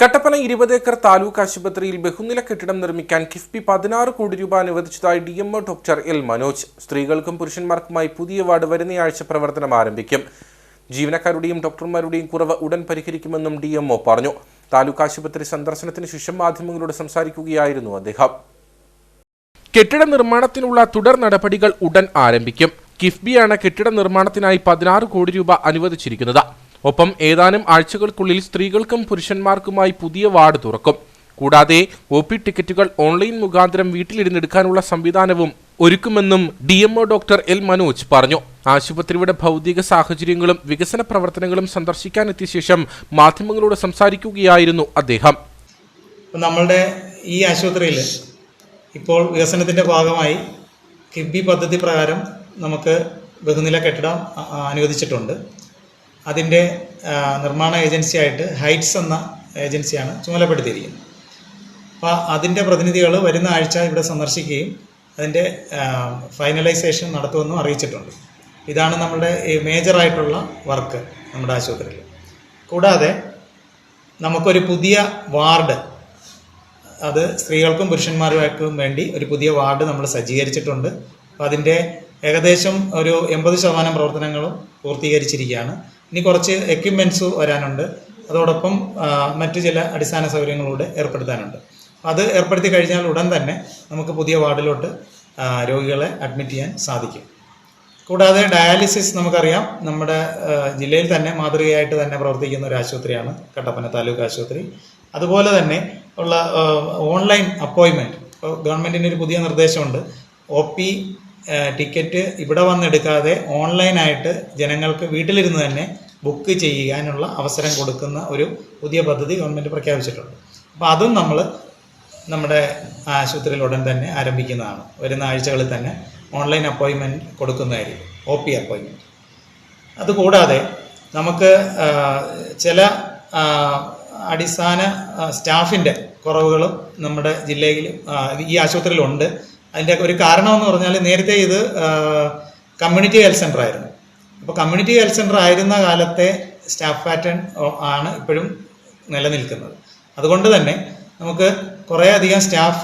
കട്ടപ്പന ഇരുപത് ഏക്കർ താലൂക്ക് ആശുപത്രിയിൽ ബഹുനില കെട്ടിടം നിർമ്മിക്കാൻ കിഫ്ബി പതിനാറ് കോടി രൂപ അനുവദിച്ചതായി D MO doctor L Manoj. സ്ത്രീകൾക്കും പുരുഷന്മാർക്കുമായി പുതിയ വാർഡ് വരുന്നയാഴ്ച പ്രവർത്തനം ആരംഭിക്കും. ജീവനക്കാരുടെയും ഡോക്ടർമാരുടെയും കുറവ് ഉടൻ പരിഹരിക്കുമെന്നും ഡി എംഒ പറഞ്ഞു. താലൂക്ക് ആശുപത്രി സന്ദർശനത്തിന് ശേഷം മാധ്യമങ്ങളോട് സംസാരിക്കുകയായിരുന്നു അദ്ദേഹം. കെട്ടിട നിർമ്മാണത്തിനുള്ള തുടർ നടപടികൾ ഉടൻ ആരംഭിക്കും. കിഫ്ബിയാണ് കെട്ടിട നിർമ്മാണത്തിനായി പതിനാറ് കോടി രൂപ അനുവദിച്ചിരിക്കുന്നത്. ഒപ്പം ഏതാനും ആഴ്ചകൾക്കുള്ളിൽ സ്ത്രീകൾക്കും പുരുഷന്മാർക്കുമായി പുതിയ വാർഡ് തുറക്കും. കൂടാതെ ഒ പി ടിക്കറ്റുകൾ ഓൺലൈൻ മുഖാന്തരം വീട്ടിലിരുന്നെടുക്കാനുള്ള സംവിധാനവും ഒരുക്കുമെന്നും D M O doctor L Manoj പറഞ്ഞു. ആശുപത്രിയുടെ ഭൗതിക സാഹചര്യങ്ങളും വികസന പ്രവർത്തനങ്ങളും സന്ദർശിക്കാനെത്തിയ ശേഷം മാധ്യമങ്ങളോട് സംസാരിക്കുകയായിരുന്നു അദ്ദേഹം. നമ്മളുടെ ഈ ആശുപത്രിയിൽ ഇപ്പോൾ വികസനത്തിന്റെ ഭാഗമായി കിബി പദ്ധതി പ്രകാരം നമുക്ക് ബഹുനില കെട്ടിടം അനുവദിച്ചിട്ടുണ്ട്. അതിന്റെ നിർമ്മാണ ഏജൻസിയായിട്ട് ഹൈറ്റ്സ് എന്ന ഏജൻസിയാണ് ചുമതലപ്പെടുത്തിയിരിക്കുന്നത്. അപ്പോൾ അതിന്റെ പ്രതിനിധികൾ വരുന്ന ആഴ്ച ഇവിടെ സന്ദർശിക്കുകയും അതിന്റെ ഫൈനലൈസേഷൻ നടത്തുമെന്നും അറിയിച്ചിട്ടുണ്ട്. ഇതാണ് നമ്മുടെ മേജറായിട്ടുള്ള വർക്ക് നമ്മുടെ ആശുപത്രിയിൽ. കൂടാതെ നമുക്കൊരു പുതിയ വാർഡ് അത് സ്ത്രീകൾക്കും പുരുഷന്മാർക്കും വേണ്ടി ഒരു പുതിയ വാർഡ് നമ്മൾ സജ്ജീകരിച്ചിട്ടുണ്ട്. അപ്പോൾ അതിന്റെ ഏകദേശം ഒരു എൺപത് ശതമാനം പ്രവർത്തനങ്ങളും പൂർത്തീകരിച്ചിരിക്കുകയാണ്. ഇനി കുറച്ച് എക്യുപ്മെന്റ്സ് വരാനുണ്ട്. അതോടൊപ്പം മറ്റു ചില അടിസ്ഥാന സൗകര്യങ്ങളൂടെ ഏർപ്പെടുത്താനുണ്ട്. അത് ഏർപ്പെടുത്തി കഴിഞ്ഞാൽ ഉടൻ തന്നെ നമുക്ക് പുതിയ വാർഡിലോട്ട് രോഗികളെ അഡ്മിറ്റ് ചെയ്യാൻ സാധിക്കും. കൂടാതെ ഡയാലിസിസ് നമുക്കറിയാം നമ്മുടെ ജില്ലയിൽ തന്നെ മാതൃകയായിട്ട് തന്നെ പ്രവർത്തിക്കുന്ന ഒരു ആശുപത്രിയാണ് കട്ടപ്പന താലൂക്ക് ആശുപത്രി. അതുപോലെ തന്നെ ഉള്ള ഓൺലൈൻ അപ്പോയിൻമെന്റ് ഇപ്പോൾ ഗവൺമെന്റിന്റെ ഒരു പുതിയ നിർദ്ദേശമുണ്ട്. ഒ പി ടിക്കറ്റ് ഇവിടെ വന്നെടുക്കാതെ ഓൺലൈനായിട്ട് ജനങ്ങൾക്ക് വീട്ടിലിരുന്ന് തന്നെ ബുക്ക് ചെയ്യാനുള്ള അവസരം കൊടുക്കുന്ന ഒരു പുതിയ പദ്ധതി ഗവൺമെന്റ് പ്രഖ്യാപിച്ചിട്ടുണ്ട്. അപ്പോൾ അതും നമ്മൾ നമ്മുടെ ആശുപത്രിയിൽ ഉടൻ തന്നെ ആരംഭിക്കുന്നതാണ്. വരുന്ന ആഴ്ചകളിൽ തന്നെ ഓൺലൈൻ അപ്പോയിൻമെന്റ് കൊടുക്കുന്നതായിരിക്കും. ഒ പി അപ്പോയിൻമെന്റ് അതുകൂടാതെ നമുക്ക് ചില അടിസ്ഥാന സ്റ്റാഫിന്റെ കുറവുകളും നമ്മുടെ ജില്ലയിൽ ഈ ആശുപത്രിയിലുണ്ട് അതിന്റെ ഒരു കാരണമെന്ന് പറഞ്ഞാൽ നേരത്തെ ഇത് കമ്മ്യൂണിറ്റി ഹെൽത്ത് സെന്റർ ആയിരുന്നു. അപ്പോൾ കമ്മ്യൂണിറ്റി ഹെൽത്ത് സെന്റർ ആയിരുന്ന കാലത്തെ സ്റ്റാഫ് പാറ്റേൺ ആണ് ഇപ്പോഴും നിലനിൽക്കുന്നത്. അതുകൊണ്ട് തന്നെ നമുക്ക് കുറേ അധികം സ്റ്റാഫ്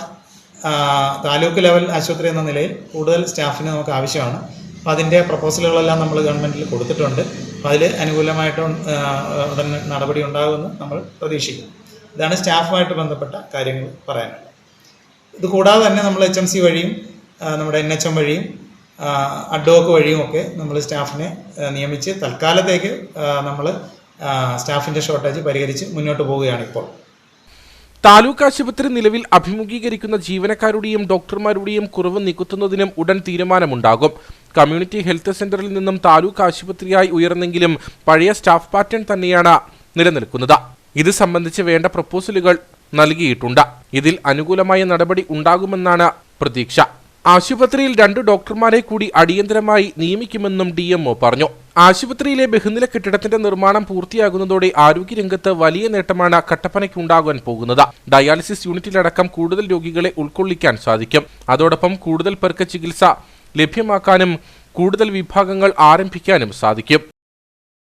താലൂക്ക് ലെവൽ ആശുപത്രി എന്ന നിലയിൽ കൂടുതൽ സ്റ്റാഫിന് നമുക്ക് ആവശ്യമാണ്. അപ്പോൾ അതിന്റെ പ്രപ്പോസലുകളെല്ലാം നമ്മൾ ഗവൺമെന്റിൽ കൊടുത്തിട്ടുണ്ട്. അപ്പോൾ അതിൽ അനുകൂലമായിട്ട് തന്നെ നടപടി ഉണ്ടാകുമെന്ന് നമ്മൾ പ്രതീക്ഷിക്കുന്നു. ഇതാണ് സ്റ്റാഫുമായിട്ട് ബന്ധപ്പെട്ട കാര്യങ്ങൾ പറയാനുള്ളത്. ഇത് കൂടാതെ തന്നെ നമ്മൾ എച്ച് എം സി വഴിയും നമ്മുടെ എൻ എച്ച് എം വഴിയും അഡ്വോക്ക് വഴിയും ഒക്കെ നമ്മൾ സ്റ്റാഫിനെ നിയമിച്ച് തൽക്കാലത്തേക്ക് നമ്മൾ സ്റ്റാഫിന്റെ ഷോർട്ടേജ് പരിഹരിച്ച് മുന്നോട്ട് പോവുകയാണ് ഇപ്പോൾ. താലൂക്ക് ആശുപത്രി നിലവിൽ അഭിമുഖീകരിക്കുന്ന ജീവനക്കാരുടെയും ഡോക്ടർമാരുടെയും കുറവ് നികത്തുന്നതിനും ഉടൻ തീരുമാനമുണ്ടാകും. കമ്മ്യൂണിറ്റി ഹെൽത്ത് സെന്ററിൽ നിന്നും താലൂക്ക് ആശുപത്രിയായി ഉയർന്നെങ്കിലും പഴയ സ്റ്റാഫ് പാറ്റേൺ തന്നെയാണ് നിലനിൽക്കുന്നത്. ഇത് സംബന്ധിച്ച് വേണ്ട പ്രപ്പോസലുകൾ നൽകിയിട്ടുണ്ട്. ഇതിൽ അനുകൂലമായ നടപടി ഉണ്ടാകുമെന്നാണ് പ്രതീക്ഷ. ആശുപത്രിയിൽ രണ്ട് ഡോക്ടർമാരെ കൂടി അടിയന്തരമായി നിയമിക്കുമെന്നും ഡി എംഒ പറഞ്ഞു. ആശുപത്രിയിലെ ബഹുനില കെട്ടിടത്തിന്റെ നിർമ്മാണം പൂർത്തിയാകുന്നതോടെ ആരോഗ്യരംഗത്ത് വലിയ നേട്ടമാണ് കട്ടപ്പനയ്ക്ക് ഉണ്ടാകാൻ പോകുന്നത്. ഡയാലിസിസ് യൂണിറ്റിലടക്കം കൂടുതൽ രോഗികളെ ഉൾക്കൊള്ളിക്കാൻ സാധിക്കും. അതോടൊപ്പം കൂടുതൽ പേർക്ക് ചികിത്സ ലഭ്യമാക്കാനും കൂടുതൽ വിഭാഗങ്ങൾ ആരംഭിക്കാനും സാധിക്കും.